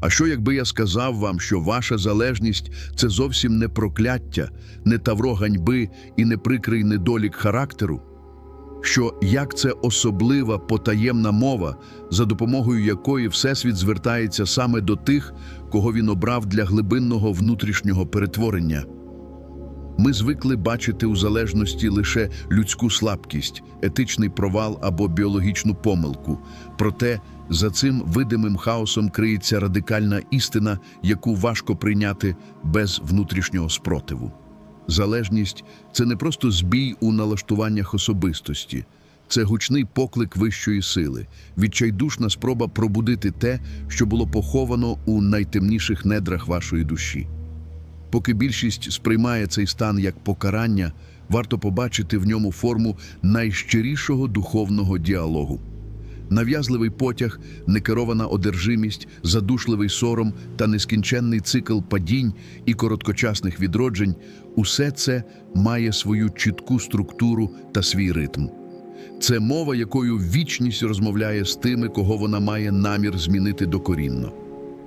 А що якби я сказав вам, що ваша залежність це зовсім не прокляття, не тавро ганьби і не прикрий недолік характеру? Що як це особлива потаємна мова, за допомогою якої Всесвіт звертається саме до тих, кого він обрав для глибинного внутрішнього перетворення? Ми звикли бачити у залежності лише людську слабкість, етичний провал або біологічну помилку. Проте за цим видимим хаосом криється радикальна істина, яку важко прийняти без внутрішнього спротиву. Залежність це не просто збій у налаштуваннях особистості, це гучний поклик вищої сили, відчайдушна спроба пробудити те, що було поховано у найтемніших недрах вашої душі. Поки більшість сприймає цей стан як покарання, варто побачити в ньому форму найщирішого духовного діалогу. Нав'язливий потяг, некерована одержимість, задушливий сором та нескінченний цикл падінь і короткочасних відроджень усе це має свою чітку структуру та свій ритм. Це мова, якою вічність розмовляє з тими, кого вона має намір змінити докорінно.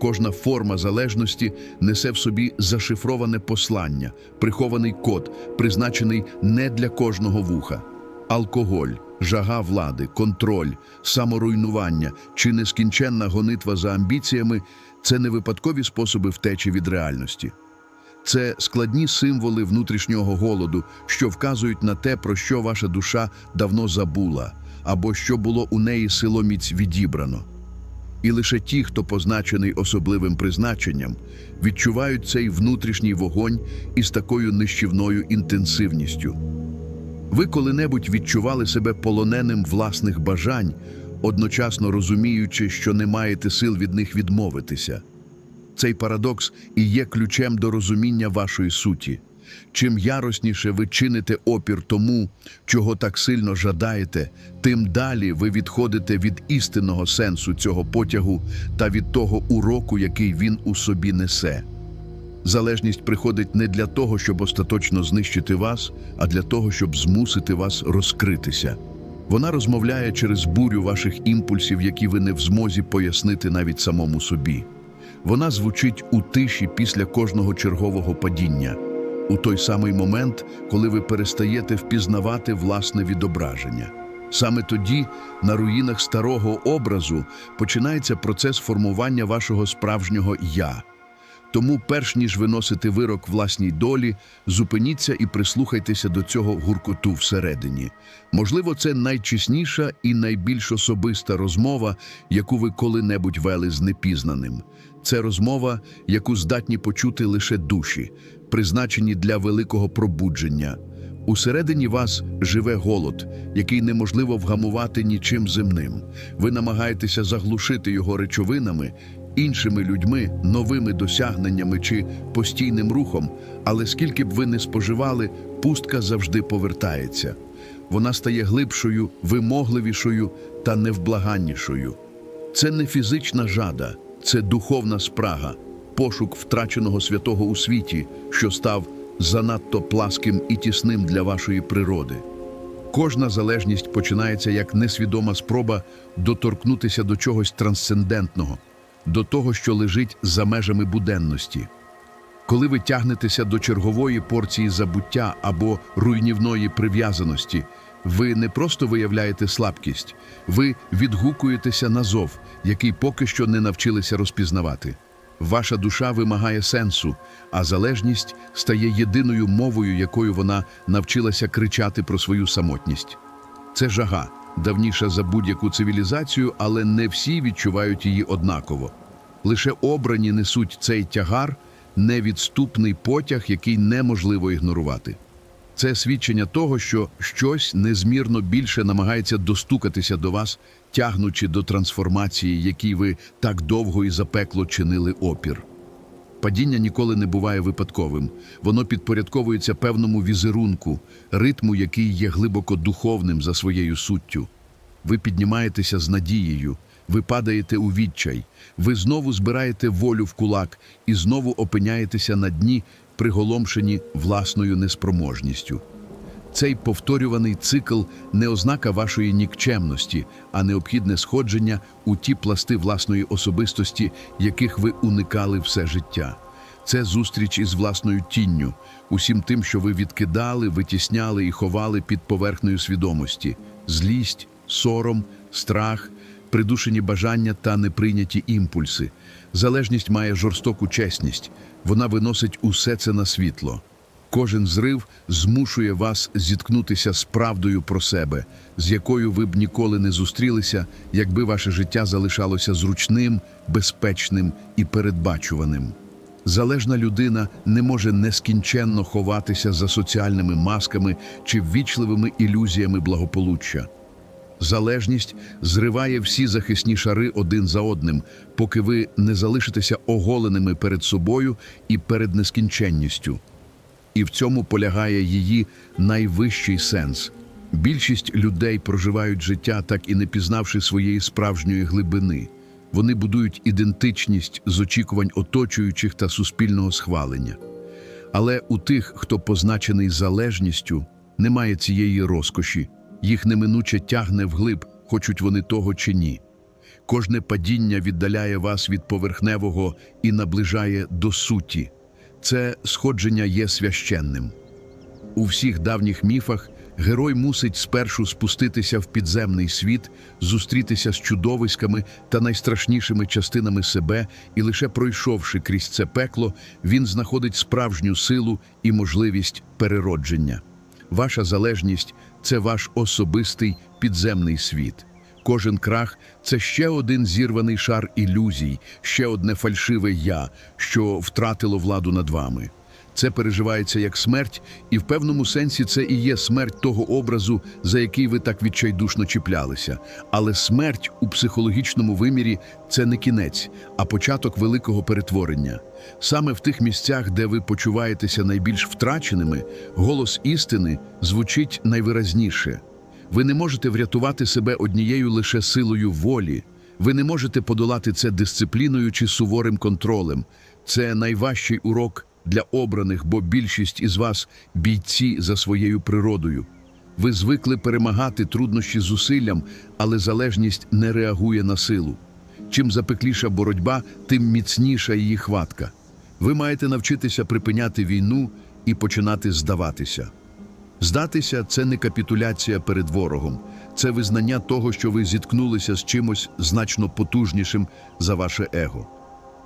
Кожна форма залежності несе в собі зашифроване послання, прихований код, призначений не для кожного вуха. Алкоголь, жага влади, контроль, саморуйнування чи нескінченна гонитва за амбіціями це не випадкові способи втечі від реальності. Це складні символи внутрішнього голоду, що вказують на те, про що ваша душа давно забула, або що було у неї силоміць відібрано. І лише ті, хто позначений особливим призначенням, відчувають цей внутрішній вогонь із такою нищівною інтенсивністю. Ви коли-небудь відчували себе полоненим власних бажань, одночасно розуміючи, що не маєте сил від них відмовитися. Цей парадокс і є ключем до розуміння вашої суті. Чим яросніше ви чините опір тому, чого так сильно жадаєте, тим далі ви відходите від істинного сенсу цього потягу та від того уроку, який він у собі несе. Залежність приходить не для того, щоб остаточно знищити вас, а для того, щоб змусити вас розкритися. Вона розмовляє через бурю ваших імпульсів, які ви не в змозі пояснити навіть самому собі. Вона звучить у тиші після кожного чергового падіння, у той самий момент, коли ви перестаєте впізнавати власне відображення. Саме тоді, на руїнах старого образу, починається процес формування вашого справжнього я. Тому, перш ніж виносити вирок власній долі, зупиніться і прислухайтеся до цього гуркоту всередині. Можливо, це найчесніша і найбільш особиста розмова, яку ви коли-небудь вели з непізнаним. Це розмова, яку здатні почути лише душі, призначені для великого пробудження. Усередині вас живе голод, який неможливо вгамувати нічим земним. Ви намагаєтеся заглушити його речовинами, іншими людьми, новими досягненнями чи постійним рухом, але скільки б ви не споживали, пустка завжди повертається. Вона стає глибшою, вимогливішою та невблаганнішою. Це не фізична жада, це духовна спрага, пошук втраченого святого у світі, що став занадто пласким і тісним для вашої природи. Кожна залежність починається як несвідома спроба доторкнутися до чогось трансцендентного, до того, що лежить за межами буденності. Коли ви тягнетеся до чергової порції забуття або руйнівної прив'язаності, ви не просто виявляєте слабкість, ви відгукуєтеся на зов, який поки що не навчилися розпізнавати. Ваша душа вимагає сенсу, а залежність стає єдиною мовою, якою вона навчилася кричати про свою самотність. Це жага, давніша за будь-яку цивілізацію, але не всі відчувають її однаково. Лише обрані несуть цей тягар, невідступний потяг, який неможливо ігнорувати. Це свідчення того, що щось незмірно більше намагається достукатися до вас, тягнучи до трансформації, якій ви так довго і запекло чинили опір. Падіння ніколи не буває випадковим. Воно підпорядковується певному візерунку, ритму, який є глибоко духовним за своєю суттю. Ви піднімаєтеся з надією, ви падаєте у відчай, ви знову збираєте волю в кулак і знову опиняєтеся на дні, приголомшені власною неспроможністю. Цей повторюваний цикл не ознака вашої нікчемності, а необхідне сходження у ті пласти власної особистості, яких ви уникали все життя. Це зустріч із власною тінню, усім тим, що ви відкидали, витісняли і ховали під поверхнею свідомості: злість, сором, страх, придушені бажання та неприйняті імпульси. Залежність має жорстоку чесність, вона виносить усе це на світло. Кожен зрив змушує вас зіткнутися з правдою про себе, з якою ви б ніколи не зустрілися, якби ваше життя залишалося зручним, безпечним і передбачуваним. Залежна людина не може нескінченно ховатися за соціальними масками чи ввічливими ілюзіями благополуччя. Залежність зриває всі захисні шари один за одним, поки ви не залишитеся оголеними перед собою і перед нескінченністю. І в цьому полягає її найвищий сенс. Більшість людей проживають життя, так і не пізнавши своєї справжньої глибини. Вони будують ідентичність з очікувань оточуючих та суспільного схвалення. Але у тих, хто позначений залежністю, немає цієї розкоші, їх неминуче тягне вглиб, хочуть вони того чи ні. Кожне падіння віддаляє вас від поверхневого і наближає до суті. Це сходження є священним. У всіх давніх міфах герой мусить спершу спуститися в підземний світ, зустрітися з чудовиськами та найстрашнішими частинами себе, і лише пройшовши крізь це пекло, він знаходить справжню силу і можливість переродження. Ваша залежність це ваш особистий підземний світ. Кожен крах це ще один зірваний шар ілюзій, ще одне фальшиве я, що втратило владу над вами. Це переживається як смерть, і в певному сенсі це і є смерть того образу, за який ви так відчайдушно чіплялися. Але смерть у психологічному вимірі це не кінець, а початок великого перетворення. Саме в тих місцях, де ви почуваєтеся найбільш втраченими, голос істини звучить найвиразніше. Ви не можете врятувати себе однією лише силою волі. Ви не можете подолати це дисципліною чи суворим контролем. Це найважчий урок для обраних, бо більшість із вас бійці за своєю природою. Ви звикли перемагати труднощі зусиллям, але залежність не реагує на силу. Чим запекліша боротьба, тим міцніша її хватка. Ви маєте навчитися припиняти війну і починати здаватися. Здатися це не капітуляція перед ворогом, це визнання того, що ви зіткнулися з чимось значно потужнішим за ваше его.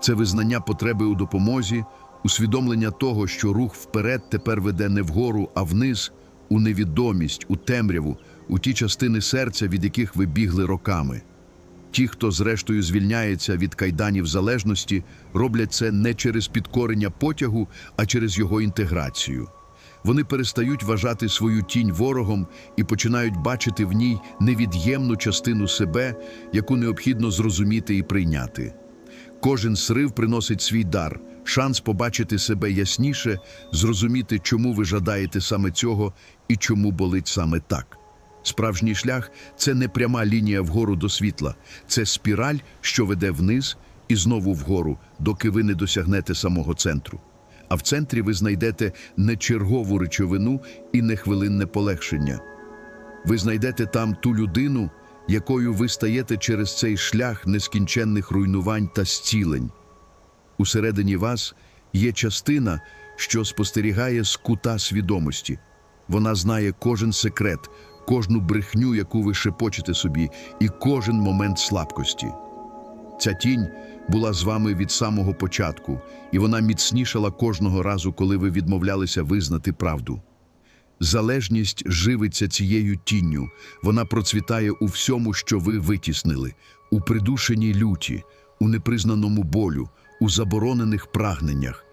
Це визнання потреби у допомозі, усвідомлення того, що рух вперед тепер веде не вгору, а вниз, у невідомість, у темряву, у ті частини серця, від яких ви бігли роками. Ті, хто зрештою звільняється від кайданів залежності, роблять це не через підкорення потягу, а через його інтеграцію. Вони перестають вважати свою тінь ворогом і починають бачити в ній невід'ємну частину себе, яку необхідно зрозуміти і прийняти. Кожен срив приносить свій дар, шанс побачити себе ясніше, зрозуміти, чому ви жадаєте саме цього і чому болить саме так. Справжній шлях це не пряма лінія вгору до світла, це спіраль, що веде вниз і знову вгору, доки ви не досягнете самого центру. А в центрі ви знайдете не чергову речовину і не хвилинне полегшення. Ви знайдете там ту людину, якою ви стаєте через цей шлях нескінченних руйнувань та зцілень. Усередині вас є частина, що спостерігає з кута свідомості. Вона знає кожен секрет, кожну брехню, яку ви шепочете собі, і кожен момент слабкості. Ця тінь була з вами від самого початку, і вона міцнішала кожного разу, коли ви відмовлялися визнати правду. Залежність живиться цією тінню, вона процвітає у всьому, що ви витіснили, у придушеній люті, у непризнаному болю, у заборонених прагненнях.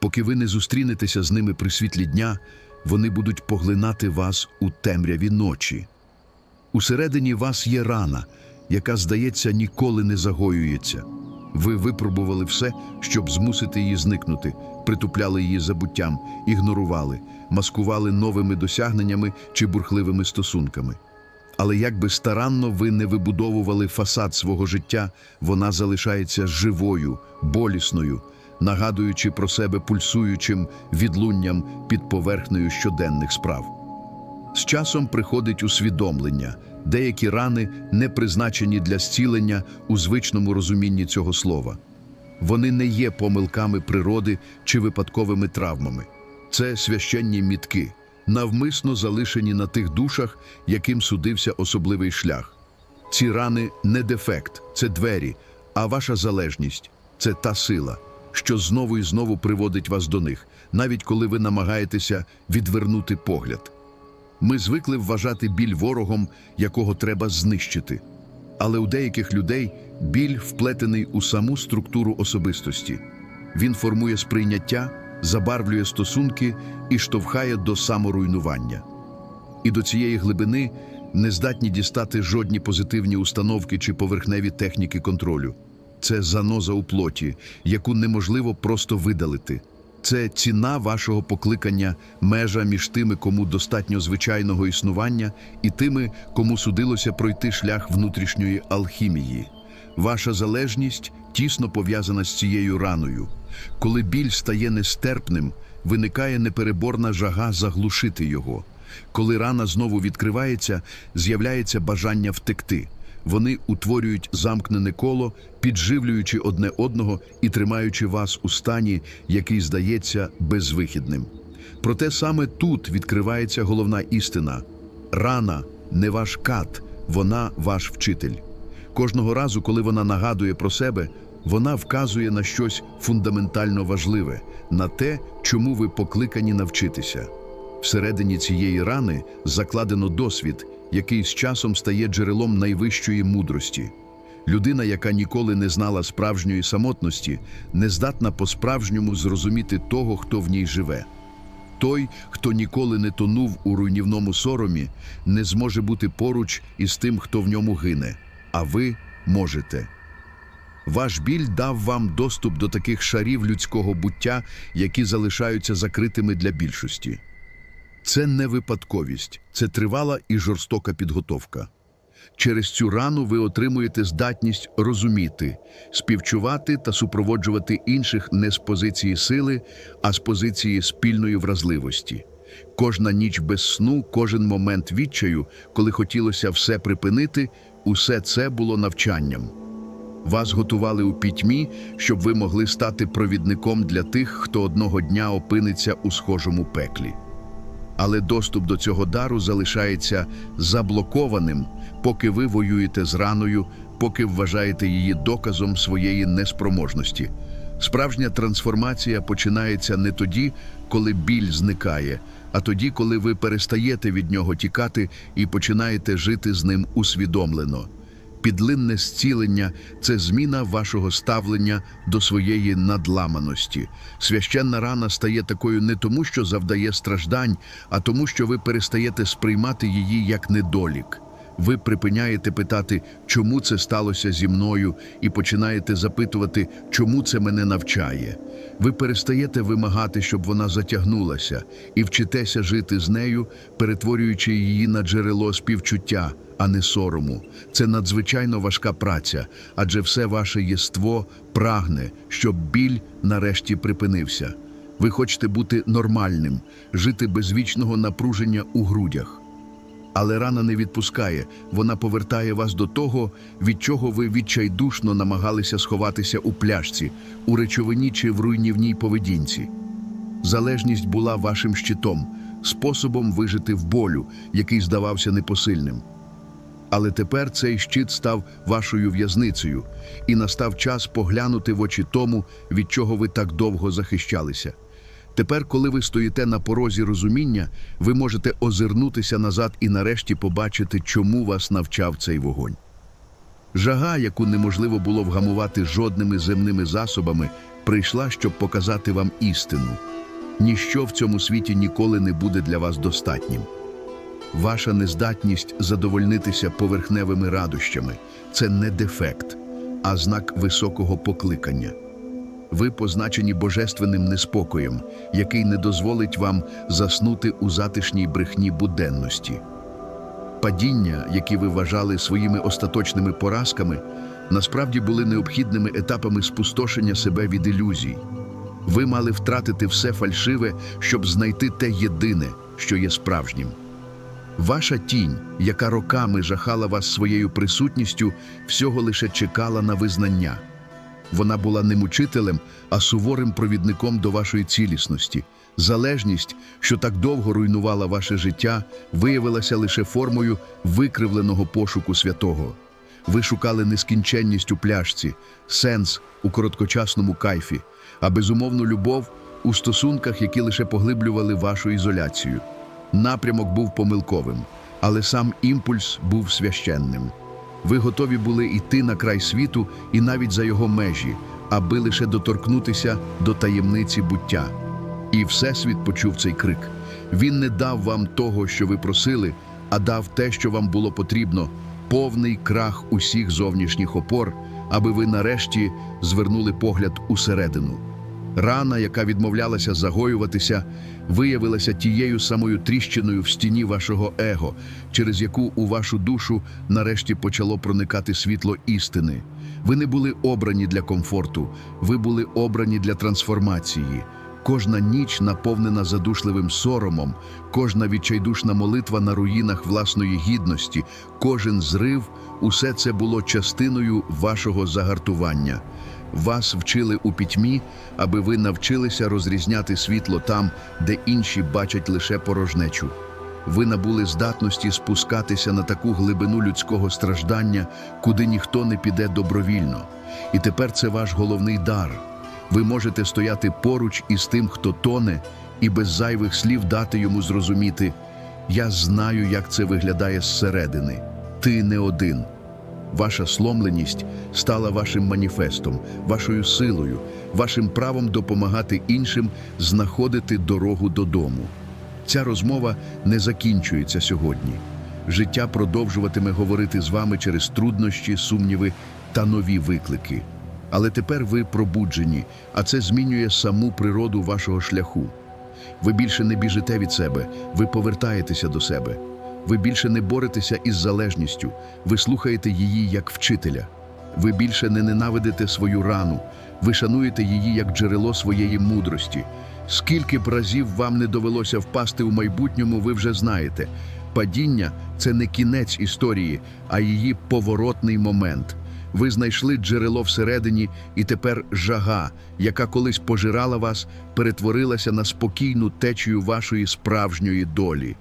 Поки ви не зустрінетеся з ними при світлі дня, вони будуть поглинати вас у темряві ночі. Усередині вас є рана, яка, здається, ніколи не загоюється. Ви випробували все, щоб змусити її зникнути, притупляли її забуттям, ігнорували, маскували новими досягненнями чи бурхливими стосунками. Але як би старанно ви не вибудовували фасад свого життя, вона залишається живою, болісною, нагадуючи про себе пульсуючим відлунням під поверхнею щоденних справ. З часом приходить усвідомлення, деякі рани не призначені для зцілення у звичному розумінні цього слова. Вони не є помилками природи чи випадковими травмами. Це священні мітки, навмисно залишені на тих душах, яким судився особливий шлях. Ці рани не дефект, це двері, а ваша залежність це та сила, що знову і знову приводить вас до них, навіть коли ви намагаєтеся відвернути погляд. Ми звикли вважати біль ворогом, якого треба знищити. Але у деяких людей біль вплетений у саму структуру особистості. Він формує сприйняття, забарвлює стосунки і штовхає до саморуйнування. І до цієї глибини не здатні дістати жодні позитивні установки чи поверхневі техніки контролю. Це заноза у плоті, яку неможливо просто видалити. Це ціна вашого покликання, межа між тими, кому достатньо звичайного існування, і тими, кому судилося пройти шлях внутрішньої алхімії. Ваша залежність тісно пов'язана з цією раною. Коли біль стає нестерпним, виникає непереборна жага заглушити його. Коли рана знову відкривається, з'являється бажання втекти. Вони утворюють замкнене коло, підживлюючи одне одного і тримаючи вас у стані, який здається безвихідним. Проте саме тут відкривається головна істина: рана не ваш кат, вона ваш вчитель. Кожного разу, коли вона нагадує про себе, вона вказує на щось фундаментально важливе, на те, чому ви покликані навчитися. Всередині цієї рани закладено досвід, який з часом стає джерелом найвищої мудрості. Людина, яка ніколи не знала справжньої самотності, не здатна по-справжньому зрозуміти того, хто в ній живе. Той, хто ніколи не тонув у руйнівному соромі, не зможе бути поруч із тим, хто в ньому гине, а ви можете. Ваш біль дав вам доступ до таких шарів людського буття, які залишаються закритими для більшості. Це не випадковість, це тривала і жорстока підготовка. Через цю рану ви отримуєте здатність розуміти, співчувати та супроводжувати інших не з позиції сили, а з позиції спільної вразливості. Кожна ніч без сну, кожен момент відчаю, коли хотілося все припинити, усе це було навчанням. Вас готували у пітьмі, щоб ви могли стати провідником для тих, хто одного дня опиниться у схожому пеклі. Але доступ до цього дару залишається заблокованим, поки ви воюєте з раною, поки вважаєте її доказом своєї неспроможності. Справжня трансформація починається не тоді, коли біль зникає, а тоді, коли ви перестаєте від нього тікати і починаєте жити з ним усвідомлено. Підлинне зцілення це зміна вашого ставлення до своєї надламаності. Священна рана стає такою не тому, що завдає страждань, а тому, що ви перестаєте сприймати її як недолік. Ви припиняєте питати, чому це сталося зі мною, і починаєте запитувати, чому це мене навчає. Ви перестаєте вимагати, щоб вона затягнулася, і вчитеся жити з нею, перетворюючи її на джерело співчуття, а не сорому. Це надзвичайно важка праця, адже все ваше єство прагне, щоб біль нарешті припинився. Ви хочете бути нормальним, жити без вічного напруження у грудях. Але рана не відпускає, вона повертає вас до того, від чого ви відчайдушно намагалися сховатися у пляшці, у речовині чи в руйнівній поведінці. Залежність була вашим щитом, способом вижити в болю, який здавався непосильним. Але тепер цей щит став вашою в'язницею, і настав час поглянути в очі тому, від чого ви так довго захищалися. Тепер, коли ви стоїте на порозі розуміння, ви можете озирнутися назад і нарешті побачити, чому вас навчав цей вогонь. Жага, яку неможливо було вгамувати жодними земними засобами, прийшла, щоб показати вам істину. Ніщо в цьому світі ніколи не буде для вас достатнім. Ваша нездатність задовольнитися поверхневими радощами це не дефект, а знак високого покликання. Ви позначені божественним неспокоєм, який не дозволить вам заснути у затишній брехні буденності. Падіння, які ви вважали своїми остаточними поразками, насправді були необхідними етапами спустошення себе від ілюзій. Ви мали втратити все фальшиве, щоб знайти те єдине, що є справжнім. Ваша тінь, яка роками жахала вас своєю присутністю, всього лише чекала на визнання. Вона була не мучителем, а суворим провідником до вашої цілісності. Залежність, що так довго руйнувала ваше життя, виявилася лише формою викривленого пошуку святого. Ви шукали нескінченність у пляшці, сенс у короткочасному кайфі, а безумовну любов у стосунках, які лише поглиблювали вашу ізоляцію. Напрямок був помилковим, але сам імпульс був священним. Ви готові були йти на край світу і навіть за його межі, аби лише доторкнутися до таємниці буття. І Всесвіт почув цей крик. Він не дав вам того, що ви просили, а дав те, що вам було потрібно повний крах усіх зовнішніх опор, аби ви нарешті звернули погляд усередину. Рана, яка відмовлялася загоюватися, виявилася тією самою тріщиною в стіні вашого его, через яку у вашу душу нарешті почало проникати світло істини. Ви не були обрані для комфорту, ви були обрані для трансформації. Кожна ніч наповнена задушливим соромом, кожна відчайдушна молитва на руїнах власної гідності, кожен зрив усе це було частиною вашого загартування. Вас вчили у пітьмі, аби ви навчилися розрізняти світло там, де інші бачать лише порожнечу. Ви набули здатності спускатися на таку глибину людського страждання, куди ніхто не піде добровільно. І тепер це ваш головний дар. Ви можете стояти поруч із тим, хто тоне, і без зайвих слів дати йому зрозуміти: Я знаю, як це виглядає зсередини. Ти не один. Ваша сломленість стала вашим маніфестом, вашою силою, вашим правом допомагати іншим знаходити дорогу додому. Ця розмова не закінчується сьогодні. Життя продовжуватиме говорити з вами через труднощі, сумніви та нові виклики. Але тепер ви пробуджені, а це змінює саму природу вашого шляху. Ви більше не біжите від себе, ви повертаєтеся до себе. Ви більше не боретеся із залежністю, ви слухаєте її як вчителя. Ви більше не ненавидите свою рану, ви шануєте її як джерело своєї мудрості. Скільки б разів вам не довелося впасти у майбутньому, ви вже знаєте. Падіння це не кінець історії, а її поворотний момент. Ви знайшли джерело всередині, і тепер жага, яка колись пожирала вас, перетворилася на спокійну течію вашої справжньої долі.